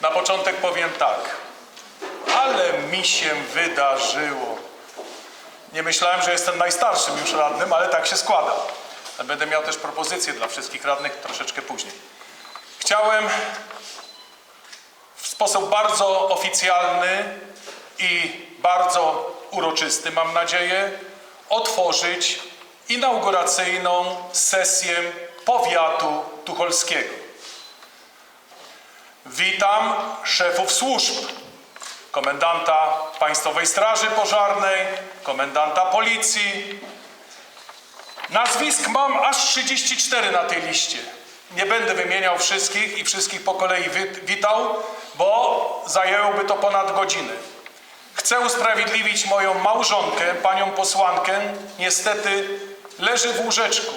Na początek powiem tak. Ale mi się wydarzyło. Nie myślałem, że jestem najstarszym już radnym, ale tak się składa. Będę miał też propozycje dla wszystkich radnych troszeczkę później. Chciałem w sposób bardzo oficjalny i bardzo uroczysty, mam nadzieję, otworzyć inauguracyjną sesję powiatu tucholskiego. Witam szefów służb, komendanta Państwowej Straży Pożarnej, komendanta Policji. Nazwisk mam aż 34 na tej liście. Nie będę wymieniał wszystkich i wszystkich po kolei wi- witał, bo zajęłoby to ponad godzinę. Chcę usprawiedliwić moją małżonkę, panią posłankę. Niestety leży w łóżeczku.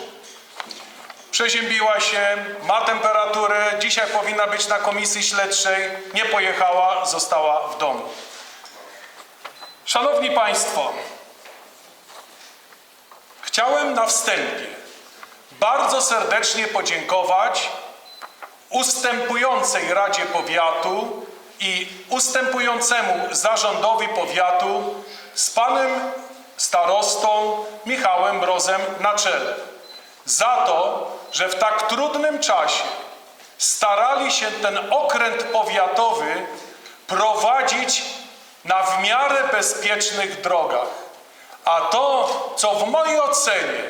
Przeziębiła się, ma temperaturę, dzisiaj powinna być na komisji śledczej, nie pojechała, została w domu. Szanowni Państwo, chciałem na wstępie bardzo serdecznie podziękować ustępującej Radzie Powiatu i ustępującemu zarządowi powiatu z panem starostą Michałem Brozem na czele za to, że w tak trudnym czasie starali się ten okręt powiatowy prowadzić na w miarę bezpiecznych drogach. A to, co w mojej ocenie,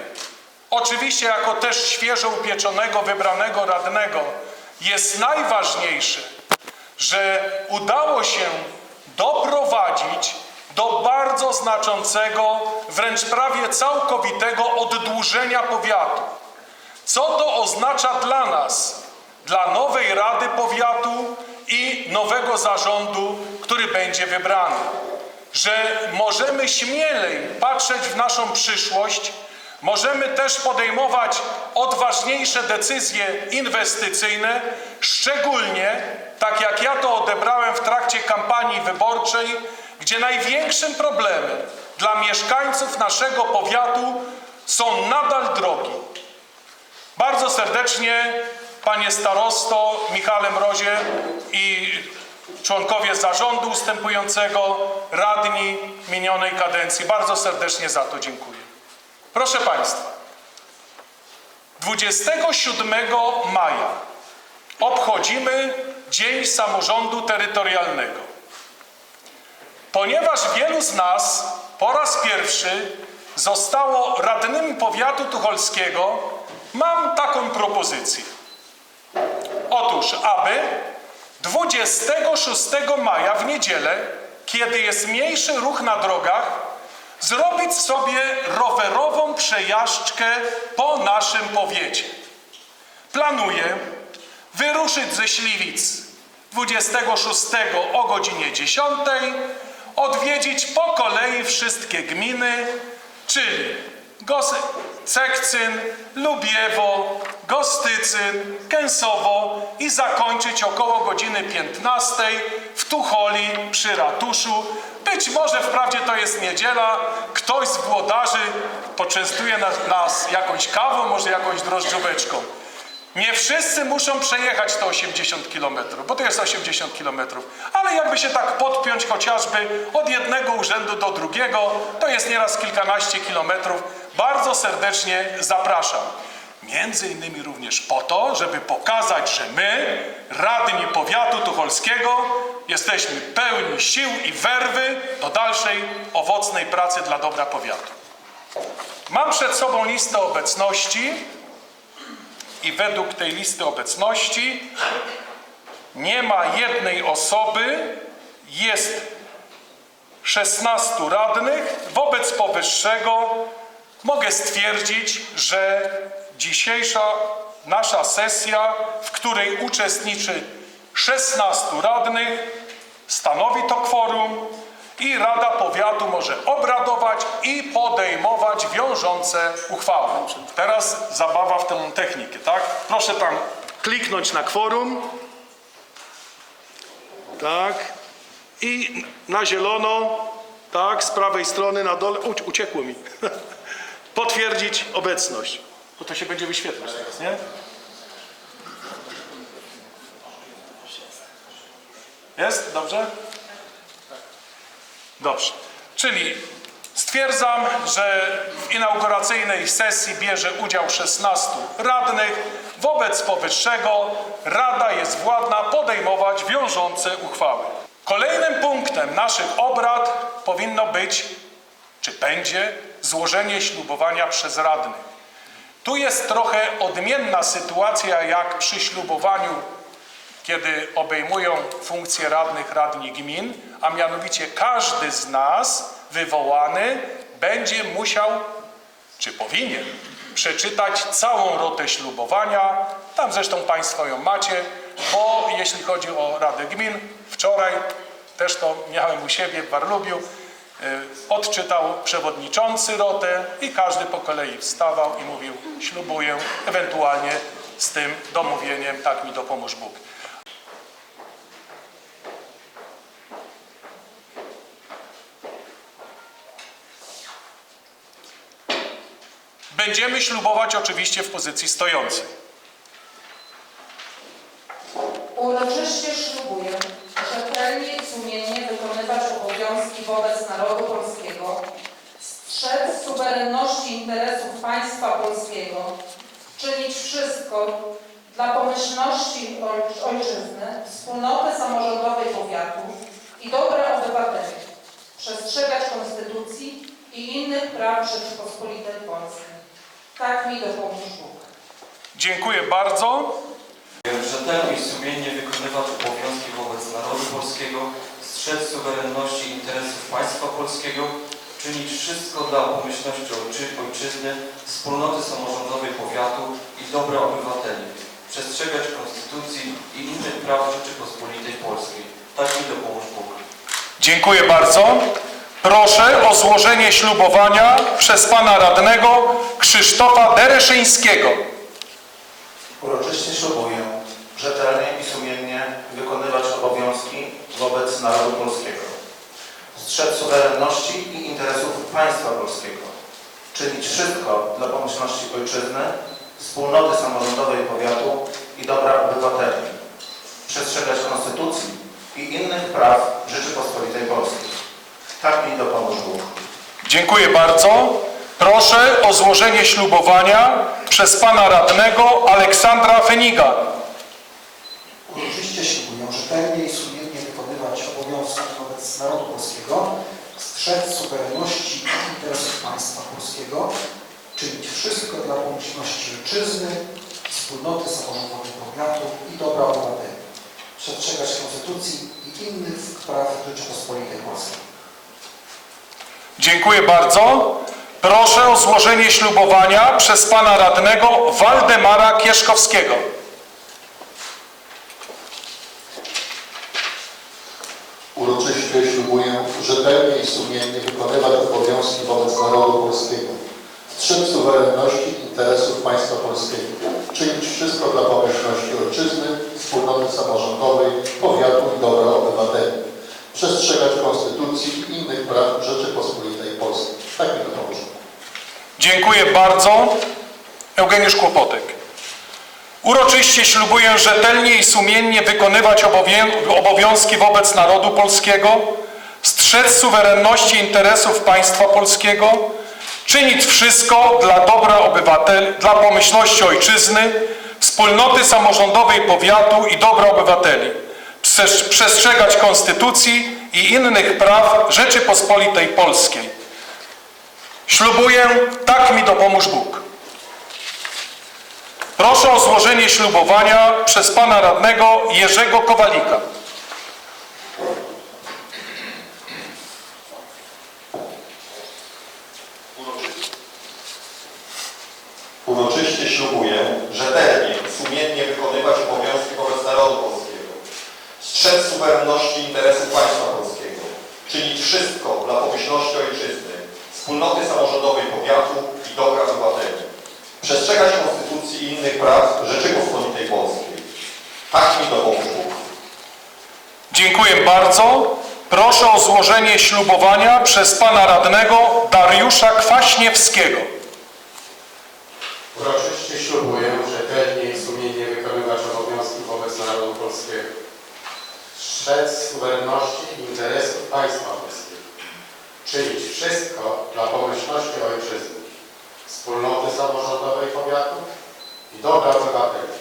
oczywiście jako też świeżo upieczonego, wybranego radnego, jest najważniejsze, że udało się doprowadzić do bardzo znaczącego, wręcz prawie całkowitego oddłużenia powiatu. Co to oznacza dla nas, dla nowej Rady Powiatu i nowego zarządu, który będzie wybrany? Że możemy śmielej patrzeć w naszą przyszłość, możemy też podejmować odważniejsze decyzje inwestycyjne, szczególnie tak jak ja to odebrałem w trakcie kampanii wyborczej, gdzie największym problemem dla mieszkańców naszego powiatu są nadal drogi. Bardzo serdecznie panie starosto Michale Mrozie i członkowie zarządu ustępującego, radni minionej kadencji. Bardzo serdecznie za to dziękuję. Proszę państwa, 27 maja obchodzimy Dzień Samorządu Terytorialnego. Ponieważ wielu z nas po raz pierwszy zostało radnymi powiatu tucholskiego, mam taką propozycję. Otóż, aby 26 maja w niedzielę, kiedy jest mniejszy ruch na drogach, zrobić sobie rowerową przejażdżkę po naszym powiecie. Planuję wyruszyć ze Śliwic 26 o godzinie 10, odwiedzić po kolei wszystkie gminy, czyli Gos Cekcyn, Lubiewo, Gostycyn, Kęsowo i zakończyć około godziny 15 w Tucholi przy ratuszu. Być może wprawdzie to jest niedziela, ktoś z włodarzy poczęstuje nas, nas jakąś kawą, może jakąś drożdżóweczką. Nie wszyscy muszą przejechać te 80 km, bo to jest 80 km, ale jakby się tak podpiąć chociażby od jednego urzędu do drugiego, to jest nieraz kilkanaście kilometrów. Bardzo serdecznie zapraszam. Między innymi również po to, żeby pokazać, że my, radni powiatu tucholskiego, jesteśmy pełni sił i werwy do dalszej owocnej pracy dla dobra powiatu. Mam przed sobą listę obecności i według tej listy obecności nie ma jednej osoby, jest 16 radnych. Wobec powyższego mogę stwierdzić, że dzisiejsza nasza sesja, w której uczestniczy 16 radnych, stanowi to kworum i Rada Powiatu może obradować i podejmować wiążące uchwały. Teraz zabawa w tę technikę, tak? Proszę tam kliknąć na kworum. Tak. I na zielono, tak, z prawej strony na dole, Ucie- uciekło mi. Potwierdzić obecność. Bo to się będzie wyświetlać teraz, nie? Jest? Dobrze? Dobrze. Czyli stwierdzam, że w inauguracyjnej sesji bierze udział 16 radnych. Wobec powyższego Rada jest władna podejmować wiążące uchwały. Kolejnym punktem naszych obrad powinno być, czy będzie, złożenie ślubowania przez radnych. Tu jest trochę odmienna sytuacja jak przy ślubowaniu kiedy obejmują funkcje radnych radni gmin, a mianowicie każdy z nas wywołany będzie musiał, czy powinien, przeczytać całą rotę ślubowania. Tam zresztą Państwo ją macie, bo jeśli chodzi o Radę Gmin, wczoraj też to miałem u siebie w Warlubiu, y, odczytał przewodniczący rotę i każdy po kolei wstawał i mówił ślubuję, ewentualnie z tym domówieniem tak mi dopomóż Bóg. Będziemy ślubować oczywiście w pozycji stojącej. Uroczyście ślubuję rzetelnie i sumiennie wykonywać obowiązki wobec narodu polskiego, strzec suwerenności interesów państwa polskiego, czynić wszystko dla pomyślności oj- ojczyzny, wspólnoty samorządowej powiatu i dobra obywateli, przestrzegać konstytucji i innych praw Rzeczypospolitej Polskiej. Tak mi dopomóż Bóg. Dziękuję bardzo. Rzetelnie i sumiennie wykonywać obowiązki wobec narodu polskiego, strzec suwerenności i interesów państwa polskiego, czynić wszystko dla pomyślności ojczy- ojczyzny, wspólnoty samorządowej powiatu i dobra obywateli, przestrzegać konstytucji i innych praw Rzeczypospolitej Polskiej. Tak mi dopomóż Bóg. Dziękuję bardzo. Proszę o złożenie ślubowania przez pana radnego Krzysztofa Dereszyńskiego. Uroczyście ślubuję rzetelnie i sumiennie wykonywać obowiązki wobec narodu polskiego, strzec suwerenności i interesów państwa polskiego, czynić wszystko dla pomyślności ojczyzny, wspólnoty samorządowej powiatu i dobra obywateli, przestrzegać konstytucji i innych praw Rzeczypospolitej Polskiej. Tak mi dopomóż Bóg. Dziękuję bardzo. Proszę o złożenie ślubowania przez pana radnego Aleksandra Feniga. Uroczyście ślubuję rzetelnie i sumiennie wykonywać obowiązki wobec narodu polskiego, strzec suwerenności i interesów państwa polskiego, czynić wszystko dla pomyślności ojczyzny, wspólnoty samorządowej powiatu i dobra obywateli, przestrzegać konstytucji i innych praw Rzeczypospolitej Polskiej. Dziękuję bardzo. Proszę o złożenie ślubowania przez pana radnego Waldemara Kieszkowskiego. Uroczyście rzetelnie i sumiennie wykonywać obowiązki wobec narodu polskiego, strzec suwerenności interesów państwa polskiego, czynić wszystko dla pomyślności ojczyzny, wspólnoty samorządowej, powiatu i dobra obywateli, przestrzegać konstytucji i innych praw Rzeczypospolitej Polskiej. Tak mi to pomoże. Dziękuję bardzo. Eugeniusz Kłopotek. Uroczyście ślubuję rzetelnie i sumiennie wykonywać obowię- obowiązki wobec narodu polskiego, strzec suwerenności interesów państwa polskiego, czynić wszystko dla dobra obywateli, dla pomyślności ojczyzny, wspólnoty samorządowej powiatu i dobra obywateli, Przes- przestrzegać konstytucji i innych praw Rzeczypospolitej Polskiej. Ślubuję, tak mi dopomóż Bóg. Proszę o złożenie ślubowania przez pana radnego Jerzego Kowalika. Uroczyście ślubuję rzetelnie sumiennie wykonywać obowiązki wobec narodu polskiego, strzec suwerenności i interesów państwa polskiego, czynić wszystko dla pomyślności ojczyzny, wspólnoty samorządowej powiatu i dobra obywateli, przestrzegać konstytucji i innych praw Rzeczypospolitej Polskiej. Tak mi dopomóż Bóg. Dziękuję bardzo. Proszę o złożenie ślubowania przez pana radnego Dariusza Kwaśniewskiego. Uroczyście ślubuję rzetelnie i sumiennie wykonywać obowiązki wobec narodu polskiego. strzec suwerenności i interesów państwa polskiego, czynić wszystko dla pomyślności ojczyzny, wspólnoty samorządowej powiatu i dobra obywateli,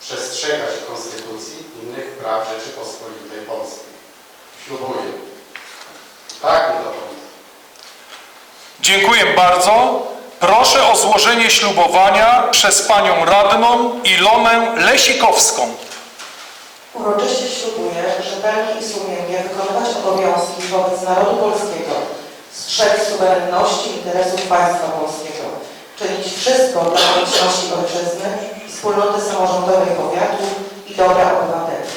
przestrzegać Konstytucji i innych praw Rzeczypospolitej Polskiej. Ślubuję. Tak mi dopomnę. Dziękuję bardzo. Proszę o złożenie ślubowania przez panią radną Ilonę Lesikowską. Uroczyście ślubuję rzetelnie i sumiennie wykonywać obowiązki wobec narodu polskiego, strzec suwerenności i interesów państwa polskiego, czynić wszystko dla obecności ojczyzny, wspólnoty samorządowej powiatu i dobra obywateli,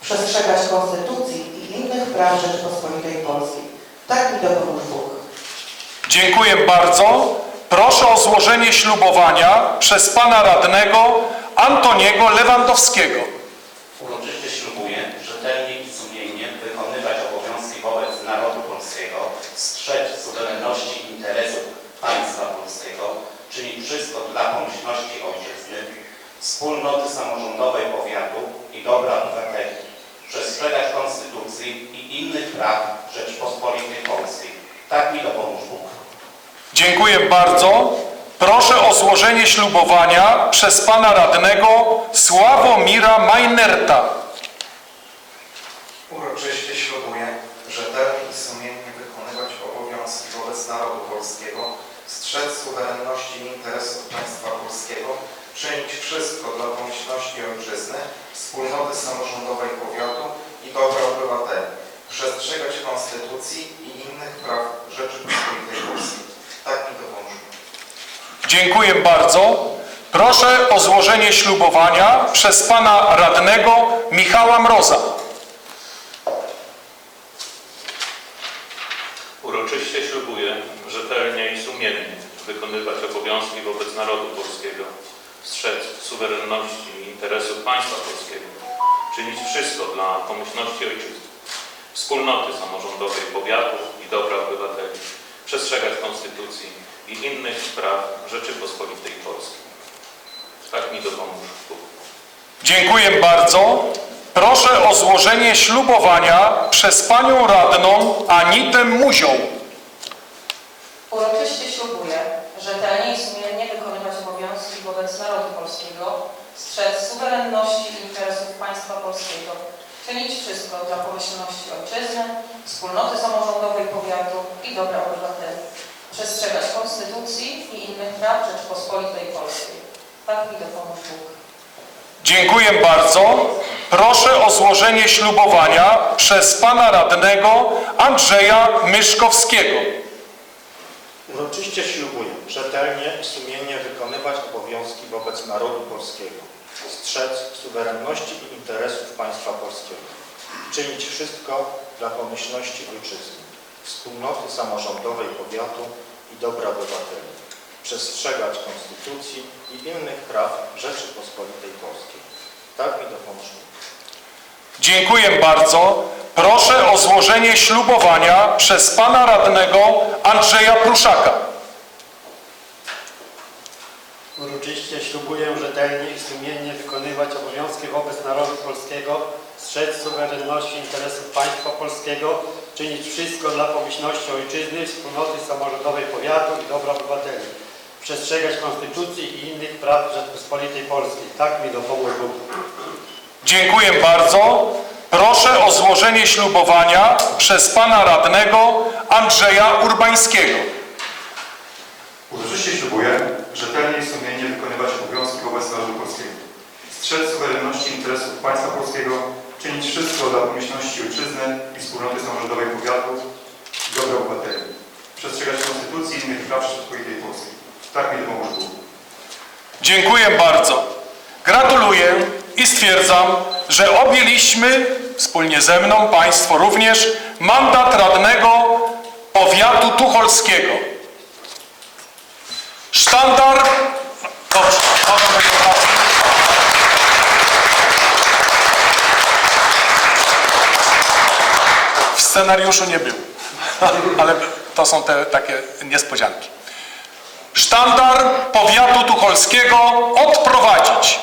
przestrzegać konstytucji i innych praw Rzeczypospolitej Polskiej. Tak mi dopomóż Bóg. Dziękuję bardzo. Proszę o złożenie ślubowania przez pana radnego Antoniego Lewandowskiego. Uroczyście ślubuję rzetelnie i sumiennie wykonywać obowiązki wobec narodu polskiego, strzec suwerenności interesów państwa polskiego, czynić wszystko dla pomyślności ojczyzny, wspólnoty samorządowej powiatu i dobra obywateli, przestrzegać konstytucji i innych praw Rzeczypospolitej Polskiej. Tak mi dopomóż Bóg. Dziękuję bardzo. Proszę o złożenie ślubowania przez pana radnego Sławomira Majnerta. Uroczyście ślubuję rzetelnie i sumiennie wykonywać obowiązki wobec narodu polskiego, strzec suwerenności i interesów państwa polskiego, czynić wszystko dla pomyślności ojczyzny, wspólnoty samorządowej powiatu i dobra obywateli, przestrzegać konstytucji i innych praw Rzeczypospolitej Polskiej. Tak mi dopomóż. Dziękuję bardzo. Proszę o złożenie ślubowania przez pana radnego Michała Mroza. Uroczyście ślubuję rzetelnie i sumiennie wykonywać obowiązki wobec narodu polskiego, strzec suwerenności i interesów państwa polskiego, czynić wszystko dla pomyślności ojczyzny, wspólnoty samorządowej powiatu i dobra obywateli, przestrzegać konstytucji i innych praw Rzeczypospolitej Polskiej. Tak mi dopomóż Bóg. Dziękuję bardzo. Proszę o złożenie ślubowania przez panią radną Anitę Muzią. Uroczyście ślubuję rzetelnie i sumiennie wykonywać obowiązki wobec narodu polskiego, strzec suwerenności i interesów państwa polskiego, czynić wszystko dla pomyślności ojczyzny, wspólnoty samorządowej powiatu i dobra obywateli, przestrzegać konstytucji i innych praw Rzeczypospolitej Polskiej. Tak mi dopomóż Bóg. Dziękuję bardzo. Proszę o złożenie ślubowania przez pana radnego Andrzeja Myszkowskiego. Uroczyście ślubuję rzetelnie i sumiennie wykonywać obowiązki wobec narodu polskiego, strzec suwerenności i interesów państwa polskiego, czynić wszystko dla pomyślności ojczyzny, wspólnoty samorządowej powiatu i dobra obywateli, przestrzegać konstytucji i innych praw Rzeczypospolitej Polskiej. Tak mi dopomóż. Dziękuję bardzo. Proszę o złożenie ślubowania przez pana radnego Andrzeja Pruszaka. Uroczyście ślubuję rzetelnie i sumiennie wykonywać obowiązki wobec narodu polskiego, strzec suwerenności interesów państwa polskiego, czynić wszystko dla pomyślności ojczyzny, wspólnoty samorządowej powiatu i dobra obywateli, przestrzegać konstytucji i innych praw Rzeczypospolitej Polskiej. Tak mi dopomóż Bóg. Dziękuję bardzo. Proszę o złożenie ślubowania przez pana radnego Andrzeja Urbańskiego. Uroczyście ślubuję rzetelnie i sumiennie wykonywać obowiązki wobec narodu polskiego, strzec suwerenności interesów państwa polskiego, czynić wszystko dla pomyślności ojczyzny i wspólnoty samorządowej powiatu dobra obywateli, przestrzegać konstytucji i innych praw Rzeczypospolitej Polskiej. Tak mi dopomóż Bóg. Dziękuję bardzo. Gratuluję i stwierdzam, że objęliśmy wspólnie ze mną, Państwo również, mandat radnego powiatu tucholskiego. Sztandar... W scenariuszu nie był, ale to są te takie niespodzianki. Sztandar powiatu tucholskiego odprowadzić.